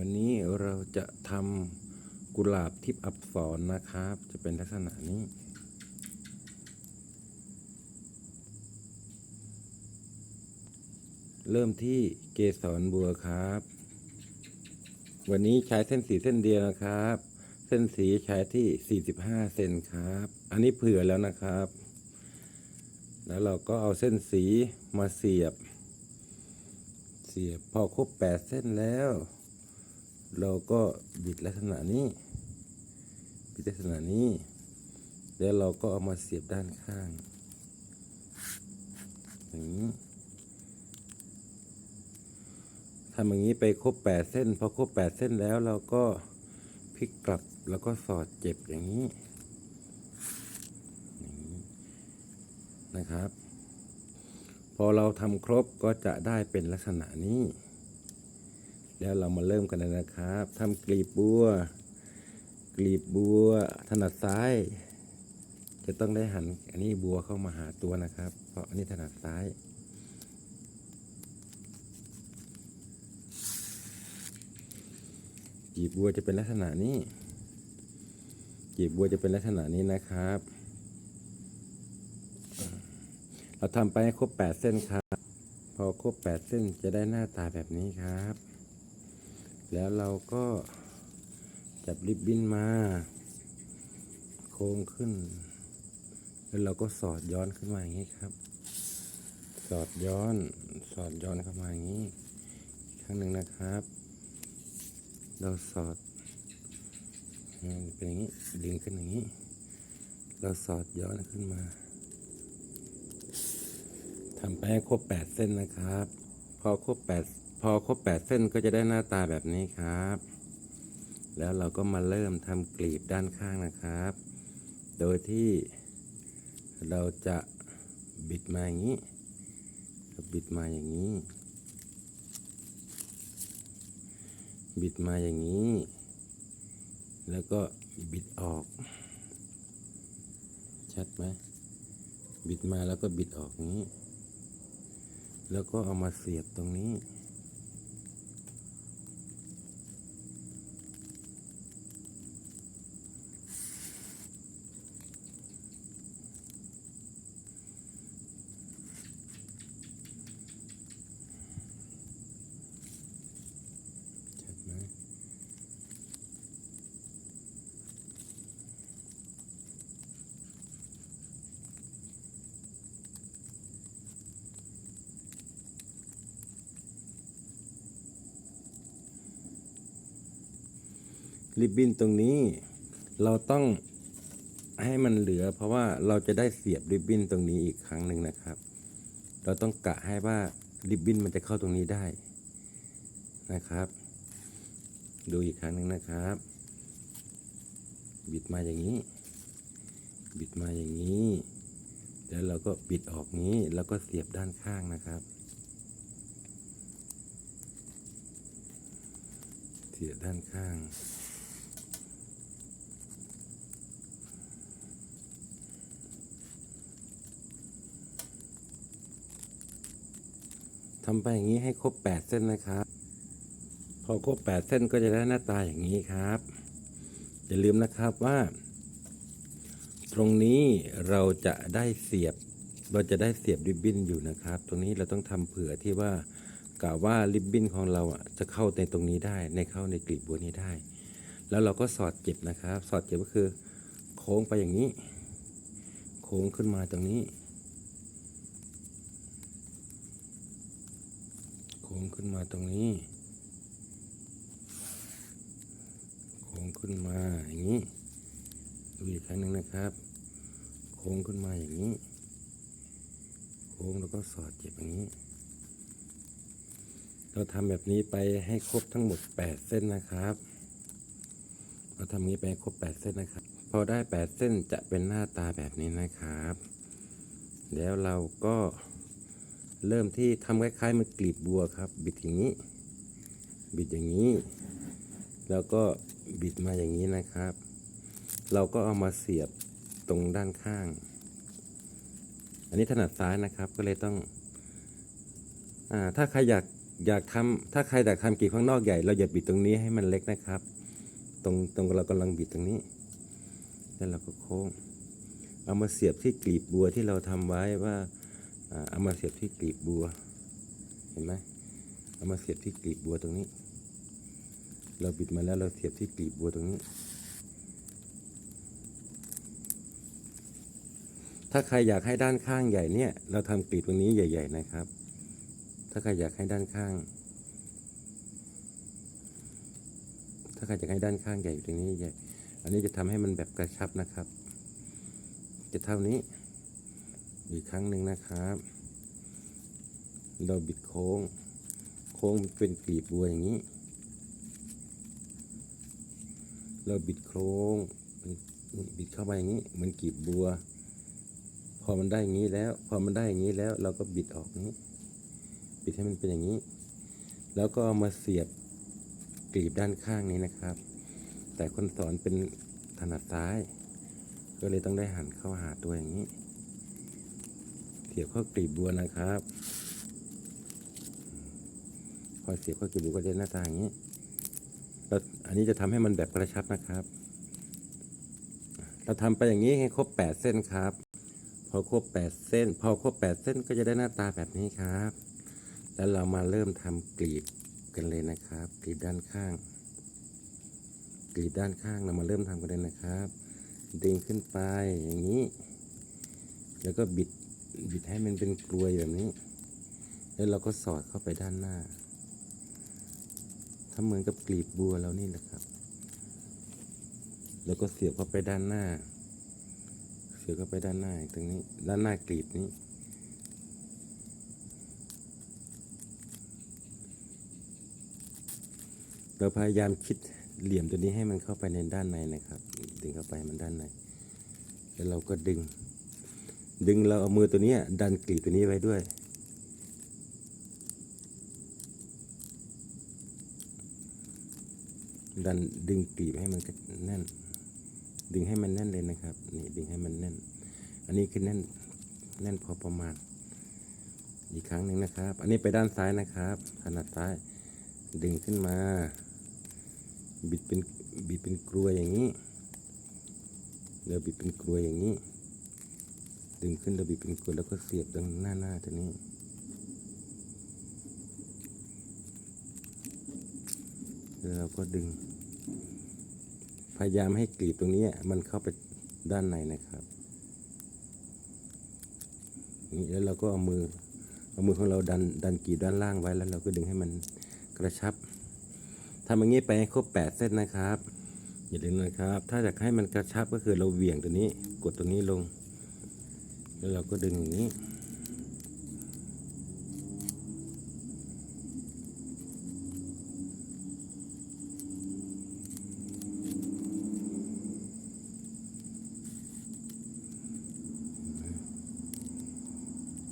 วันนี้เราจะทำกุหลาบทิพย์อับสรนะครับ จะเป็นลักษณะนี้ เริ่มที่เกสรบัวครับ วันนี้ใช้เส้นสีเส้นเดียวนะครับ เส้นสีใช้ที่ 45 เซนครับ อันนี้เผื่อแล้วนะครับ แล้วเราก็เอาเส้นสีมาเสียบ เสียบพอครบ 8 เส้นแล้ว เราก็บิดลักษณะนี้ บิดลักษณะนี้ แล้วเราก็เอามาเสียบด้านข้างอย่างนี้ทำอย่างนี้ไปครบ8เส้น พอครบ8เส้นแล้วเราก็พลิกกลับแล้วก็สอดเจ็บอย่างนี้อย่างนี้นะครับ พอเราทำครบก็จะได้เป็นลักษณะนี้ แล้วเรามาเริ่มกันเลยนะครับทำกลีบบัว กลีบบัวถนัดซ้าย จะต้องได้หันอันนี้บัวเข้ามาหาตัวนะครับ เพราะอันนี้ถนัดซ้ายกีบบัวจะเป็นลักษณะนี้กีบบัวจะเป็นลักษณะนี้นะครับ เราทำไปให้ครบ 8 เส้นครับ พอครบ 8 เส้นจะได้หน้าตาแบบนี้ครับ แล้วเราก็จับริบบิ้นมา โค้งขึ้น แล้วเราก็สอดย้อนขึ้นมาอย่างนี้ครับ สอดย้อน สอดย้อนเข้ามาอย่างนี้อีกครั้งหนึ่งนะครับ เราสอดเป็นอย่างนี้ดึงขึ้นอย่างนี้ เราสอดย้อนขึ้นมาทำไปให้ครบ8เส้นนะครับ พอครบ8 พอครบ8เส้นก็จะได้หน้าตาแบบนี้ครับ แล้วเราก็มาเริ่มทำกลีบด้านข้างนะครับ โดยที่เราจะบิดมาอย่างนี้บิดมาอย่างนี้ บิดมาอย่างนี้ แล้วก็บิดออก ชัดไหมบิดมาแล้วก็บิดออกนี้ แล้วก็เอามาเสียบตรงนี้ ริบบิ้นตรงนี้เราต้องให้มันเหลือ เพราะว่าเราจะได้เสียบริบบิ้นตรงนี้อีกครั้งหนึ่งนะครับ เราต้องกะให้ว่าริบบิ้นมันจะเข้าตรงนี้ได้นะครับ ดูอีกครั้งหนึ่งนะครับ บิดมาอย่างนี้ บิดมาอย่างนี้แล้วเราก็บิดออกนี้แล้วก็เสียบด้านข้างนะครับ เสียบด้านข้าง ทำไปอย่างนี้ให้ครบ8เส้นนะครับ พอครบ8เส้นก็จะได้หน้าตาอย่างนี้ครับ อย่าลืมนะครับว่า ตรงนี้เราจะได้เสียบ เราจะได้เสียบริบบิ้นอยู่นะครับ ตรงนี้เราต้องทำเผื่อที่ว่ากะว่าริบบิ้นของเราอะจะเข้าในตรงนี้ได้ ในเข้าในกลีบบัวนี้ได้ แล้วเราก็สอดเจ็บนะครับ สอดเจ็บก็คือ โค้งไปอย่างนี้ โค้งขึ้นมาตรงนี้ โค้งขึ้นมาตรงนี้ โค้งขึ้นมาอย่างนี้ ดูอีกครั้งหนึ่งนะครับ โค้งขึ้นมาอย่างนี้ โค้งแล้วก็สอดเจ็บอย่างนี้ เราทำแบบนี้ไปให้ครบทั้งหมด 8 เส้นนะครับ เราทำอย่างนี้ไปให้ครบ 8 เส้นนะครับ พอได้ 8 เส้นจะเป็นหน้าตาแบบนี้นะครับ แล้วเราก็ เริ่มที่ทำคล้ายๆมันกลีบบัวครับ บิดอย่างนี้ บิดอย่างนี้ แล้วก็บิดมาอย่างนี้นะครับ เราก็เอามาเสียบตรงด้านข้าง อันนี้ถนัดซ้ายนะครับก็เลยต้องอ่าถ้าใครอยากอยากทำถ้าใครอยากทำกลีบข้างนอกใหญ่ เราอย่าบิดตรงนี้ให้มันเล็กนะครับ ตรงตรงเรากำลังบิดตรงนี้ แล้วเราก็โค้ง เอามาเสียบที่กลีบบัวที่เราทำไว้ว่า เอามาเสียบที่กลีบบัว เห็นไหมเอามาเสียบที่กลีบบัวตรงนี้ เราบิดมาแล้วเราเสียบที่กลีบบัวตรงนี้ ถ้าใครอยากให้ด้านข้างใหญ่เนี่ย เราทำกลีบตรงนี้ใหญ่ ๆ นะครับ ถ้าใครอยากให้ด้านข้าง ถ้าใครอยากให้ด้านข้างใหญ่อยู่ตรงนี้ใหญ่ อันนี้จะทำให้มันแบบกระชับนะครับ จะเท่านี้ อีกครั้งหนึ่งนะครับ เราบิดโค้ง โค้งเป็นกลีบบัวอย่างนี้ เราบิดโค้งบิดเข้าไปอย่างนี้เหมือนกลีบบัว พอมันได้อย่างนี้แล้ว พอมันได้อย่างนี้แล้ว เราก็บิดออกนี้ บิดให้มันเป็นอย่างนี้ แล้วก็เอามาเสียบกลีบด้านข้างนี้นะครับ แต่คนสอนเป็นถนัดซ้าย ก็เลยต้องได้หันเข้าหาตัวอย่างนี้ สียบเข้ากลีบบัวนะครับ พอเสียบเข้ากลีบบัวก็จะหน้าตาอย่างนี้แล้วอันนี้จะทำให้มันแบบกระชับนะครับ เราทำไปอย่างนี้ให้ครบ8เส้นครับ พอครบ8เส้น พอครบ8เส้นก็จะได้หน้าตาแบบนี้ครับ แล้วเรามาเริ่มทำกลีบกันเลยนะครับ กลีบด้านข้าง กลีบด้านข้างเรามาเริ่มทำกันเลยนะครับ ดึงขึ้นไปอย่างนี้ แล้วก็บิด บิดให้มันเป็นกลวยแบบนี้ แล้วเราก็สอดเข้าไปด้านหน้าทำเหมือนกับกลีบบัวเรานี่แหละครับ แล้วก็เสียบเข้าไปด้านหน้า เสียบเข้าไปด้านหน้าตรงนี้ ด้านหน้ากลีบนี้ เราพยายามคิดเหลี่ยมตัวนี้ให้มันเข้าไปในด้านในนะครับ ดึงเข้าไปมันด้านใน แล้วเราก็ดึง ดึงเราเอามือตัวนี้ดันกลีบตัวนี้ไว้ด้วย ดันดึงกลีบให้มันแน่น ดึงให้มันแน่นเลยนะครับนี่ดึงให้มันแน่น อันนี้คือแน่นแน่นพอประมาณ อีกครั้งหนึ่งนะครับ อันนี้ไปด้านซ้ายนะครับถนัดซ้าย ดึงขึ้นมา บิดเป็นบิดเป็นกลวอย่างนี้แล้วบิดเป็นกลวอย่างนี้ ดึงขึ้นแล้วบิดเป็นกลแล้วก็เสียบตรงหน้าหน้าตัวนี้ แล้วเราก็ดึง พยายามให้กลีบตรงนี้มันเข้าไปด้านในนะครับนี่แล้วเราก็เอามือเอามือของเราดันดันกลีบด้านล่างไว้แล้ว เราก็ดึงให้มันกระชับทำอย่างนี้ไปให้ครบแปดเส้นนะครับอย่าลืมนะครับ ถ้าอยากให้มันกระชับก็คือเราเหวี่ยงตัวนี้ กดตัวนี้ลง แล้วเราก็ดึงอย่างนี้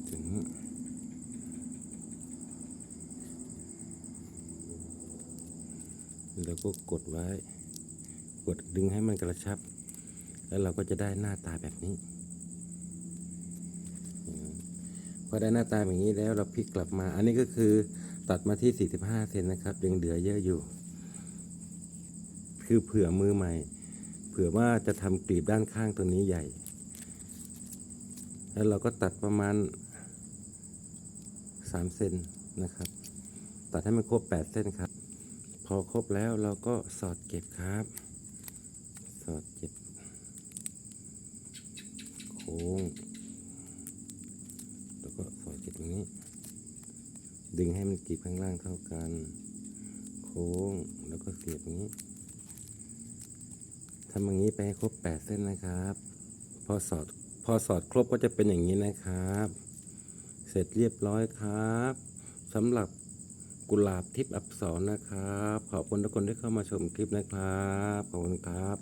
ถึงแล้วก็กดไว้ กดดึงให้มันกระชับ แล้วเราก็จะได้หน้าตาแบบนี้ อได้หน้าตาแบบนี้แล้วเราพลิกกลับมา อันนี้ก็คือตัดมาที่ 45 เซนนะครับยังเหลือเยอะอยู่ คือเผื่อมือใหม่ เผื่อว่าจะทำกลีบด้านข้างตัวนี้ใหญ่ แล้วเราก็ตัดประมาณ 3 เซนนะครับ ตัดให้มันครบ 8 เส้นครับ พอครบแล้วเราก็สอดเก็บครับ สอดเก็บโค้ง อดเก็บตรงนี้ ดึงให้มันกรีบข้างล่างเท่ากัน โค้งแล้วก็เสียบอย่างนี้ทำอย่างนี้ไปให้ครบ8เส้นนะครับ พอสอดพอสอดครบก็จะเป็นอย่างนี้นะครับ เสร็จเรียบร้อยครับสำหรับกุหลาบทิพย์อับสรนะครับ ขอบคุณทุกคนที่เข้ามาชมคลิปนะครับ ขอบคุณครับ